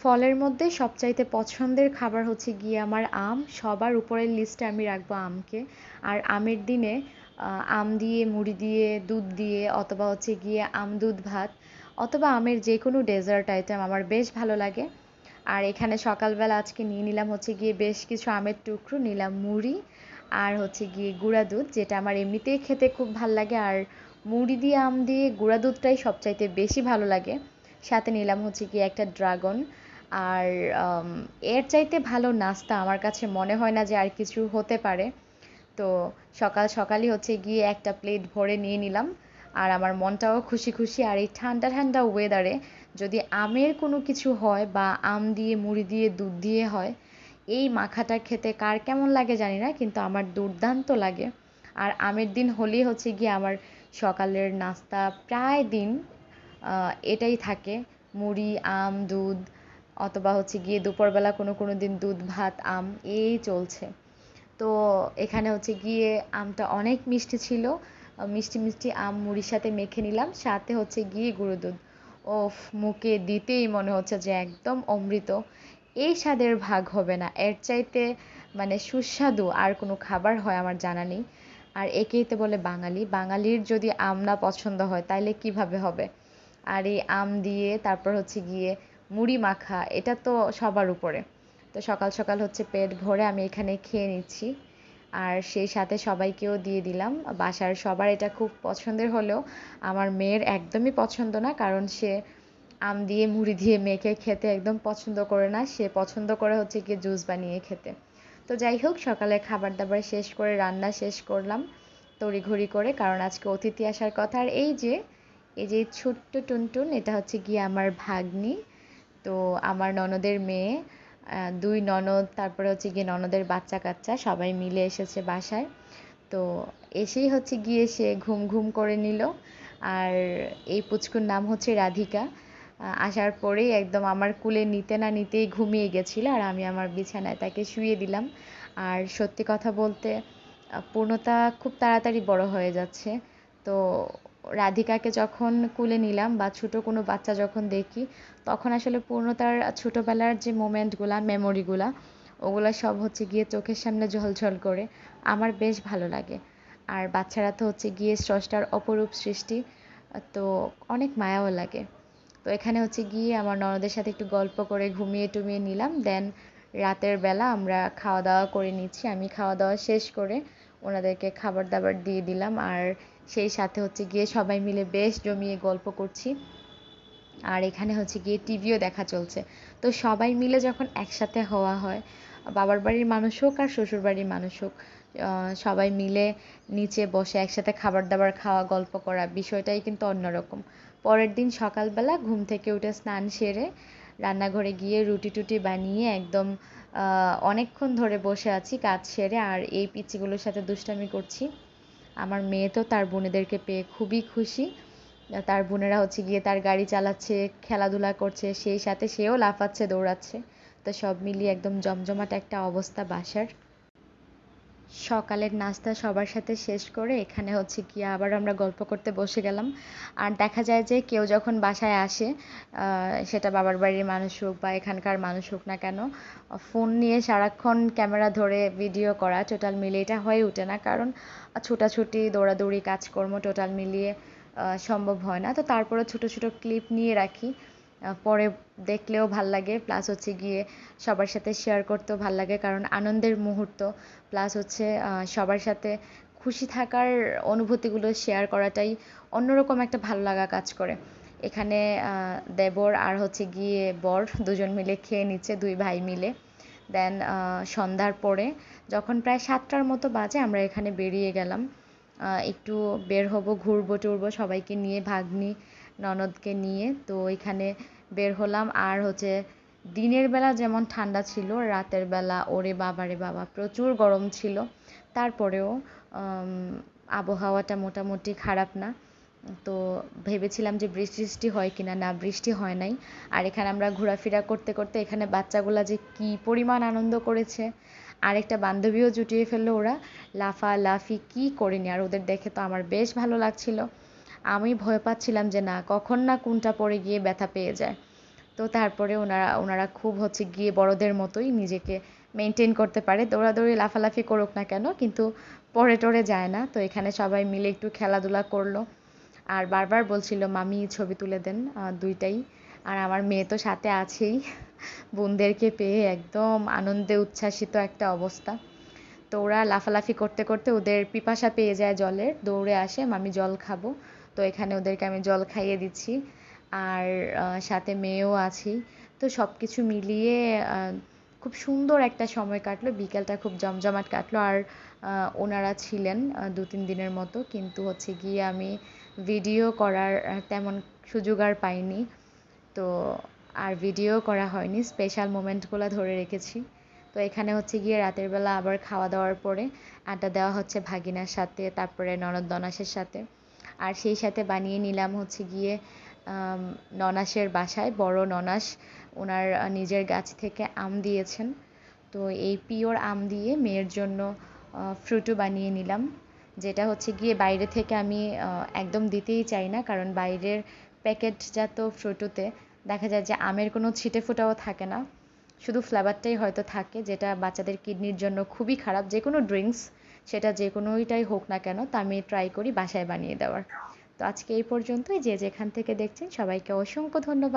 ফলের মধ্যে সবচাইতে পছন্দের খাবার হচ্ছে গিয়ে আমার আম। সবার উপরের লিস্টে আমি রাখব আমকে। আর আমের দিনে আম দিয়ে, মুড়ি দিয়ে, দুধ দিয়ে অথবা হচ্ছে গিয়ে আম দুধ ভাত অথবা আমের যে কোনো ডেজার্ট আইটেম আমার বেশ ভালো লাগে। আর এখানে সকালবেলা আজকে নিয়ে নিলাম হচ্ছে গিয়ে বেশ কিছু আমের টুকরো, নিলাম মুড়ি আর হচ্ছে গিয়ে গুঁড়া দুধ, যেটা আমার এমনিতেই খেতে খুব ভালো লাগে। আর মুড়ি দিয়ে, আম দিয়ে গুঁড়া দুধটাই সবচাইতে বেশি ভালো লাগে। সাথে নিলাম হচ্ছে গিয়ে একটা ড্রাগন আর এর চাইতে ভালো নাস্তা আমার কাছে মনে হয় না যে আর কিছু হতে পারে। তো সকাল সকালই হচ্ছে গিয়ে একটা প্লেট ভরে নিয়ে নিলাম। আর আমার মনটাও খুশি খুশি। আর এই ঠান্ডা ঠান্ডা ওয়েদারে যদি আমের কোনো কিছু হয় বা আম দিয়ে, মুড়ি দিয়ে, দুধ দিয়ে হয়, এই মাখাটা খেতে কার কেমন লাগে জানি না, কিন্তু আমার দুর্দান্ত লাগে। আর আমের দিন হলেই হচ্ছে গিয়ে আমার সকালের নাস্তা প্রায় দিন এটাই থাকে। মুড়ি, আম, দুধ অথবা হচ্ছে গিয়ে দুপুরবেলা কোনো কোনো দিন দুধ, ভাত, আম এই চলছে। তো এখানে হচ্ছে গিয়ে আমটা অনেক মিষ্টি ছিল। মিষ্টি মিষ্টি আম মুড়ির সাথে মেখে নিলাম, সাথে হচ্ছে গিয়ে গুঁড়ো দুধ। ওফ, মুখে দিতেই মনে হচ্ছে যে একদম অমৃত। এই স্বাদের ভাগ হবে না। এর চাইতে মানে সুস্বাদু আর কোনো খাবার হয় আমার জানা নেই। আর একেই তো বলে বাঙালি। বাঙালির যদি আম না পছন্দ হয়, তাইলে কীভাবে হবে? আর এই আম দিয়ে তারপর হচ্ছে গিয়ে মুড়ি মাখা, এটা তো সবার উপরে। তো সকাল সকাল হচ্ছে পেট ভরে আমি এখানে খেয়ে নিচ্ছি। আর সেই সাথে সবাইকেও দিয়ে দিলাম। বাসার সবার এটা খুব পছন্দের হলেও আমার মেয়ের একদমই পছন্দ না, কারণ সে আম দিয়ে মুড়ি দিয়ে মেখে খেতে একদম পছন্দ করে না। সে পছন্দ করে হচ্ছে কি জুস বানিয়ে খেতে। তো যাই হোক সকালে খাবার দাবার শেষ করে, রান্না শেষ করলাম তড়িঘড়ি করে, কারণ আজকে অতিথি আসার কথা। আর এই যে এই যে ছোট্ট টুনটুন, এটা হচ্ছে গিয়ে আমার ভাগ্নি। তো আমার ননদের মেয়ে দুই ননদ, তারপরে হচ্ছে গিয়ে ননদের বাচ্চা কাচ্চা সবাই মিলে এসেছে বাসায়। তো এসেই হচ্ছে গিয়ে সে ঘুম ঘুম করে নিল। আর এই পুচকুর নাম হচ্ছে রাধিকা। আসার পরেই একদম আমার কুলে নিতে না নিতেই ঘুমিয়ে গেছিল আর আমি আমার বিছানায় তাকে শুয়ে দিলাম। আর সত্যি কথা বলতে পূর্ণতা খুব তাড়াতাড়ি বড় হয়ে যাচ্ছে। তো রাধিকাকে যখন কুলে নিলাম বা ছোটো কোনো বাচ্চা যখন দেখি, তখন আসলে পূর্ণতার ছোটোবেলার যে মোমেন্টগুলা, মেমোরিগুলা, ওগুলো সব হচ্ছে গিয়ে চোখের সামনে ঝলঝল করে। আমার বেশ ভালো লাগে। আর বাচ্চারা তো হচ্ছে গিয়ে স্রষ্টার অপরূপ সৃষ্টি, তো অনেক মায়াও লাগে। তো এখানে হচ্ছে গিয়ে আমার ননদের সাথে একটু গল্প করে ঘুমিয়ে টুমিয়ে নিলাম। দেন রাতের বেলা আমরা খাওয়া দাওয়া করে নিচ্ছি। আমি খাওয়া দাওয়া শেষ করে ওনাদেরকে খাবার দাবার দিয়ে দিলাম। আর সেই সাথে হচ্ছে গিয়ে সবাই মিলে বেশ জমিয়ে গল্প করছি। আর এখানে হচ্ছে গিয়ে টিভিও দেখা চলছে। তো সবাই মিলে যখন একসাথে হওয়া হয়, বাবার বাড়ির মানুষ হোক আর শ্বশুর বাড়ির মানুষ হোক সবাই মিলে নিচে বসে একসাথে খাবার দাবার খাওয়া, গল্প করা বিষয়টাই কিন্তু অন্যরকম। পরের দিন সকালবেলা ঘুম থেকে উঠে স্নান সেরে রান্নাঘরে গিয়ে রুটি টুটি বানিয়ে একদম অনেকক্ষণ ধরে বসে আছি কাজ সেরে, আর এই পিচিগুলোর সাথে দুষ্টামি করছি। আমার মেয়ে তো তার বোনেদেরকে পেয়ে খুবই খুশি। তার বোনেরা হচ্ছে গিয়ে তার গাড়ি চালাচ্ছে, খেলাধুলা করছে, সেই সাথে সেও লাফাচ্ছে, দৌড়াচ্ছে। তো সব মিলিয়ে একদম জমজমাট একটা অবস্থা বাসার। সকালের নাস্তা সবার সাথে শেষ করে এখানে হচ্ছে কি আবার আমরা গল্প করতে বসে গেলাম। আর দেখা যায় যে কেউ যখন বাসায় আসে সেটা বাবার বাড়ির মানুষ হোক বা এখানকার মানুষ হোক না কেন, ফোন নিয়ে সারাক্ষণ ক্যামেরা ধরে ভিডিও করা টোটাল মিলিয়ে এটা হয়ে ওঠে না। কারণ ছোটাছুটি, দৌড়াদৌড়ি, কাজকর্ম টোটাল মিলিয়ে সম্ভব হয় না। তো তারপরে ছোটো ছোটো ক্লিপ নিয়ে রাখি। পরে দেখলেও ভালো লাগে। প্লাস হচ্ছে গিয়ে সবার সাথে শেয়ার করতেও ভালো লাগে, কারণ আনন্দের মুহূর্ত। প্লাস হচ্ছে সবার সাথে খুশি থাকার অনুভূতিগুলো শেয়ার করাটাই অন্যরকম একটা ভালো লাগা কাজ করে। এখানে দেবর আর হচ্ছে গিয়ে বর দুজন মিলে খেয়ে নিচ্ছে, দুই ভাই মিলে। দেন সন্ধ্যার পরে যখন প্রায় সাতটার মতো বাজে, আমরা এখানে বেরিয়ে গেলাম। একটু বের হব, ঘুরবো, টুরবো, সবাইকে নিয়ে, ভাগ্নি, ননদকে নিয়ে। তো এখানে বের হলাম। আর হচ্ছে দিনের বেলা যেমন ঠান্ডা ছিল, রাতের বেলা ওরে বাবা রে বাবা, প্রচুর গরম ছিল। তারপরেও আবহাওয়াটা মোটামুটি খারাপ না। তো ভেবেছিলাম যে বৃষ্টি টিষ্টি হয় কি না, বৃষ্টি হয় নাই। আর এখানে আমরা ঘোরাফেরা করতে করতে এখানে বাচ্চাগুলা যে কি পরিমাণ আনন্দ করেছে। আরেকটা বান্ধবীও জুটিয়ে ফেলল ওরা। লাফালাফি কী করেনি। আর ওদের দেখে তো আমার বেশ ভালো লাগছিল। আমি ভয় পাচ্ছিলাম যে না, কখন না কোনটা পড়ে গিয়ে ব্যথা পেয়ে যায়। তো তারপরে ওনারা ওনারা খুব হচ্ছে গিয়ে বড়দের মতোই নিজেকে মেনটেন করতে পারে। দৌড়াদৌড়ি, লাফালাফি করুক না কেন, কিন্তু পরে টরে যায় না। তো এখানে সবাই মিলে একটু খেলাধুলা করল। আর বারবার বলছিল, মামি, ছবি তুলে দেন দুইটাই। আর আমার মেয়ে তো সাথে আছেই। বোনদেরকে পেয়ে একদম আনন্দে উচ্ছ্বাসিত একটা অবস্থা। তো ওরা লাফালাফি করতে করতে ওদের পিপাসা পেয়ে যায় জলের। দৌড়ে আসে, মামি, জল খাব। তো এখানে ওদেরকে আমি জল খাইয়ে দিচ্ছি। আর সাথে মেয়েও আছি। তো সব কিছু মিলিয়ে খুব সুন্দর একটা সময় কাটলো। বিকেলটা খুব জমজমাট কাটলো। আর ওনারা ছিলেন দু তিন দিনের মতো। কিন্তু হচ্ছে গিয়ে আমি ভিডিও করার তেমন সুযোগ আর পাইনি। তো আর ভিডিও করা হয়নি। স্পেশাল মোমেন্টগুলো ধরে রেখেছি। তো এখানে হচ্ছে গিয়ে রাতের বেলা আবার খাওয়া দাওয়ার পরে আড্ডা দেওয়া হচ্ছে ভাগিনার সাথে, তারপরে ননদ ননাসের সাথে। আর সেই সাথে বানিয়ে নিলাম হচ্ছে গিয়ে ননাসের বাসায়, বড় ননাস। ওনার নিজের গাছ থেকে আম দিয়েছেন। তো এই পিওর আম দিয়ে মেয়ের জন্য ফ্রুটও বানিয়ে নিলাম। যেটা হচ্ছে গিয়ে বাইরে থেকে আমি একদম দিতেই চাই না। কারণ বাইরের প্যাকেটজাত ফ্রুটোতে দেখা যায় যে আমের কোনো ছিটে ফোটাও থাকে না। শুধু ফ্লেভারটাই হয়তো থাকে, যেটা বাচ্চাদের কিডনির জন্য খুবই খারাপ। যে কোনো ড্রিঙ্কস সেটা যে কোনোইটাই হোক না কেন তা আমি ট্রাই করি বাসায় বানিয়ে দেওয়ার। তো আজকে এই পর্যন্তই, যে যেখান থেকে দেখছেন সবাইকে অসংখ্য ধন্যবাদ।